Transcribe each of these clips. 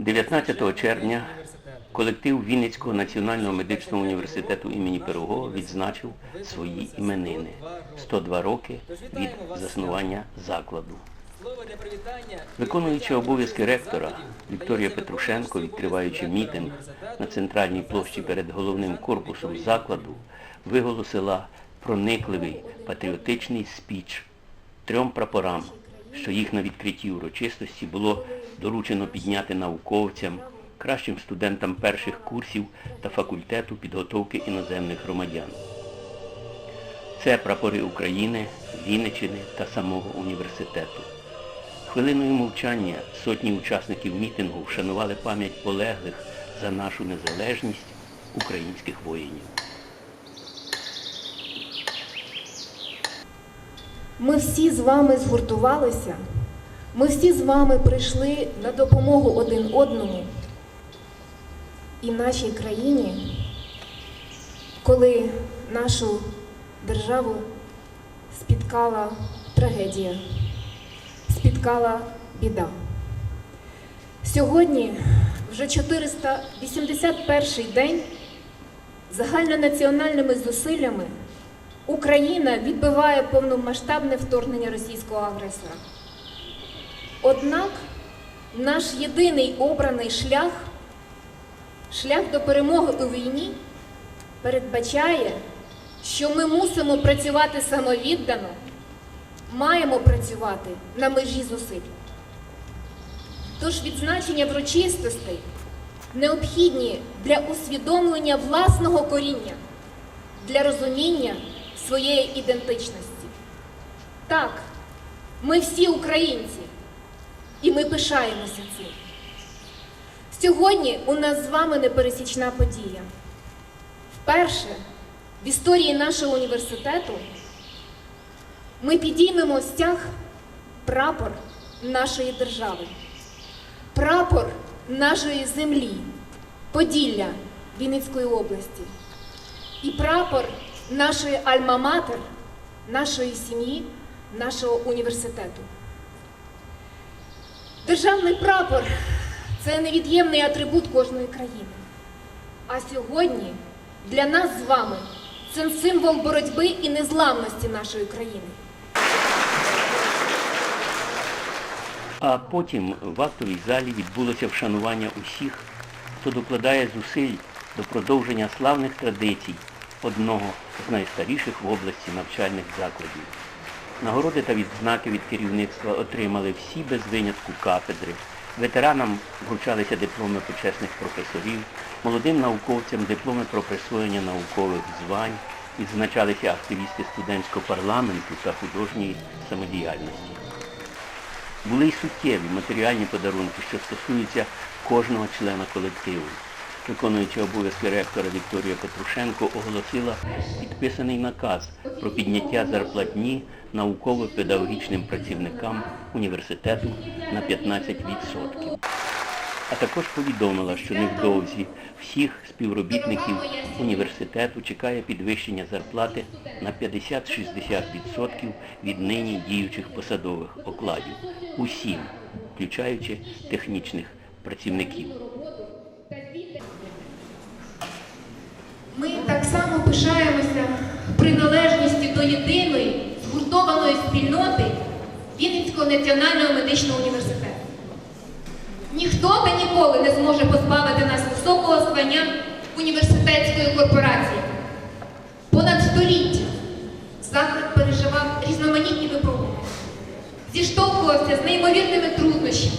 19 червня колектив Вінницького національного медичного університету імені Пирогова відзначив свої іменини 102 роки від заснування закладу. Виконуючи обов'язки ректора Вікторія Петрушенко, відкриваючи мітинг на центральній площі перед головним корпусом закладу, виголосила проникливий патріотичний спіч трьом прапорам, що їх на відкритті урочистості було доручено підняти науковцям, кращим студентам перших курсів та факультету підготовки іноземних громадян. Це прапори України, Вінниччини та самого університету. Хвилиною мовчання сотні учасників мітингу вшанували пам'ять полеглих за нашу незалежність українських воїнів. Ми всі з вами згуртувалися, ми всі з вами прийшли на допомогу один одному і нашій країні, коли нашу державу спіткала трагедія, спіткала біда. Сьогодні вже 481 день загальнонаціональними зусиллями Україна відбиває повномасштабне вторгнення російського агресора. Однак наш єдиний обраний шлях, шлях до перемоги у війні, передбачає, що ми мусимо працювати самовіддано, маємо працювати на межі зусиль. Тож відзначення врочистостей необхідні для усвідомлення власного коріння, для розуміння своєї ідентичності. Так, ми всі українці, і ми пишаємося цим. Сьогодні у нас з вами непересічна подія. Вперше в історії нашого університету ми підіймемо стяг прапор нашої держави, прапор нашої землі, Поділля Вінницької області і прапор нашої альма-матер, нашої сім'ї, нашого університету. Державний прапор це невід'ємний атрибут кожної країни. А сьогодні для нас з вами це символ боротьби і незламності нашої країни. А потім в актовій залі відбулося вшанування усіх, хто докладає зусиль до продовження славних традицій одного з найстаріших в області навчальних закладів. Нагороди та відзнаки від керівництва отримали всі без винятку кафедри. Ветеранам вручалися дипломи почесних професорів, молодим науковцям дипломи про присвоєння наукових звань, відзначалися активісти студентського парламенту та художньої самодіяльності. Були й суттєві матеріальні подарунки, що стосуються кожного члена колективу. Виконуючи обов'язки ректора Вікторія Петрушенко оголосила підписаний наказ про підняття зарплатні науково-педагогічним працівникам університету на 15%. А також повідомила, що невдовзі всіх співробітників університету чекає підвищення зарплати на 50-60% від нині діючих посадових окладів. Усім, включаючи технічних працівників. Ми так само пишаємося приналежністю до єдиної згуртованої спільноти Вінницького національного медичного університету. Ніхто та ніколи не зможе позбавити нас високого звання університетської корпорації. Понад століття заклад переживав різноманітні випробування, зіштовхувався з неймовірними труднощами,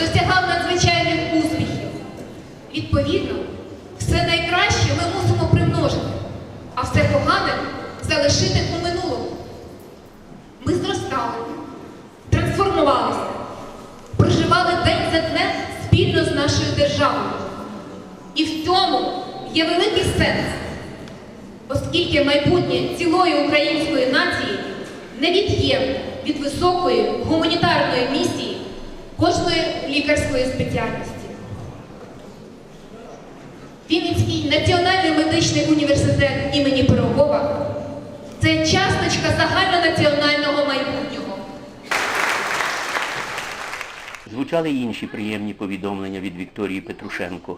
досягав надзвичайних успіхів. Відповідно, все найкраще ми мусимо примножити, а все погане залишити у минулому. Ми зростали, трансформувалися, проживали день за днем спільно з нашою державою. І в цьому є великий сенс, оскільки майбутнє цілої української нації невід'ємне від високої гуманітарної місії кожної лікарської спеціальності. Вінницький національний медичний університет імені Пирогова це часточка загальнонаціонального майбутнього. Звучали інші приємні повідомлення від Вікторії Петрушенко.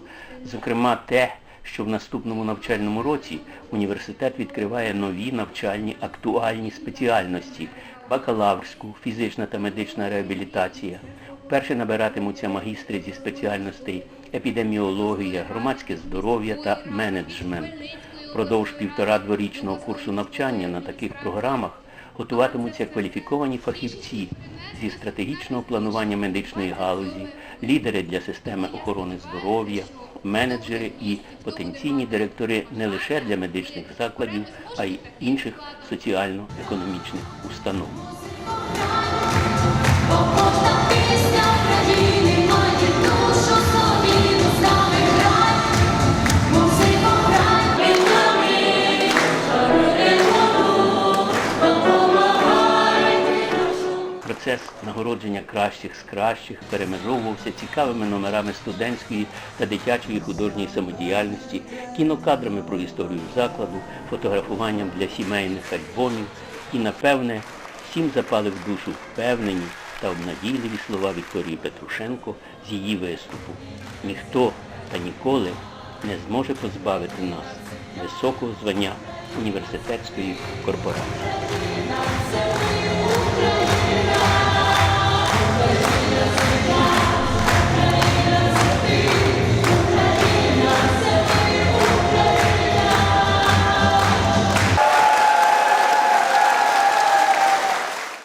Зокрема, те, що в наступному навчальному році університет відкриває нові навчальні актуальні спеціальності бакалаврську, фізична та медична реабілітація. Вперше набиратимуться магістри зі спеціальностей епідеміологія, громадське здоров'я та менеджмент. Продовж півтора дворічного курсу навчання на таких програмах готуватимуться кваліфіковані фахівці зі стратегічного планування медичної галузі, лідери для системи охорони здоров'я, менеджери і потенційні директори не лише для медичних закладів, а й інших соціально-економічних установ. Процес нагородження кращих з кращих перемежовувався цікавими номерами студентської та дитячої художньої самодіяльності, кінокадрами про історію закладу, фотографуванням для сімейних альбомів і, напевне, всім запали в душу впевнені та обнадійливі слова Вікторії Петрушенко з її виступу. Ніхто та ніколи не зможе позбавити нас високого звання університетської корпорації.